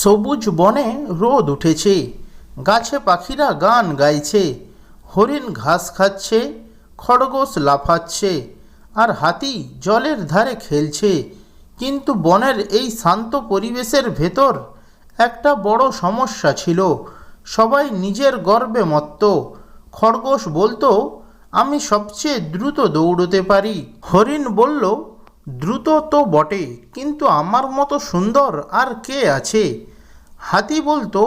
সবুজ বনে রোদ উঠেছে। গাছে পাখিরা গান গাইছে। হরিণ ঘাস খাচ্ছে, খরগোশ লাফাচ্ছে, আর হাতি জলের ধারে খেলছে। কিন্তু বনের এই শান্ত পরিবেশের ভেতর একটা বড় সমস্যা ছিল। সবাই নিজের গর্বে মত্ত। খরগোশ বলতো, আমি সবচেয়ে দ্রুত দৌড়তে পারি। হরিণ বলল দ্রুত তো বটে, কিন্তু আমার মতো সুন্দর আর কে আছে? হাতি বলতো,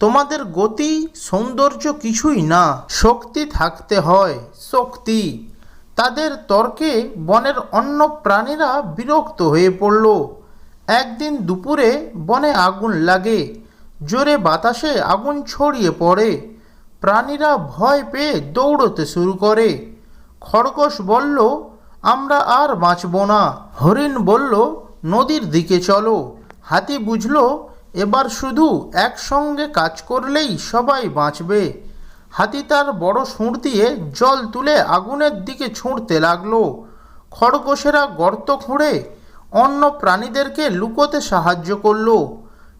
তোমাদের গতি, সৌন্দর্য কিছুই না। শক্তি থাকতে হয়, শক্তি। তাদের তর্কে বনের অন্য প্রাণীরা বিরক্ত হয়ে পড়ল। একদিন দুপুরে বনে আগুন লাগে, জোরে বাতাসে আগুন ছড়িয়ে পড়ে। প্রাণীরা ভয় পেয়ে দৌড়তে শুরু করে। খরগোশ বলল আমরা আর বাঁচব না। হরিণ বলল, নদীর দিকে চলো। হাতি বুঝলো, এবার শুধু একসঙ্গে কাজ করলেই সবাই বাঁচবে। হাতি তার বড় সুঁড় দিয়ে জল তুলে আগুনের দিকে ছুঁড়তে লাগল। খরগোশেরা গর্ত খুঁড়ে অন্য প্রাণীদেরকে লুকোতে সাহায্য করল।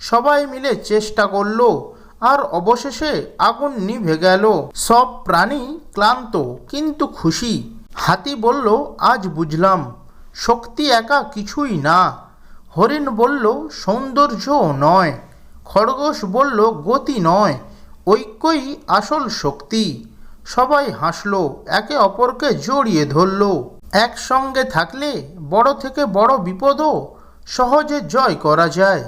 সবাই মিলে চেষ্টা করল, আর অবশেষে আগুন নিভে গেল। সব প্রাণী ক্লান্ত, কিন্তু খুশি। হাতি বলল, আজ বুঝলাম, শক্তি একা কিছুই না। হরিণ বলল সৌন্দর্য নয়। খরগোশ বলল, গতি নয়, ঐক্যই আসল শক্তি। সবাই হাসল, একে অপরকে জড়িয়ে ধরল। একসঙ্গে থাকলে বড় থেকে বড় বিপদও সহজে জয় করা যায়।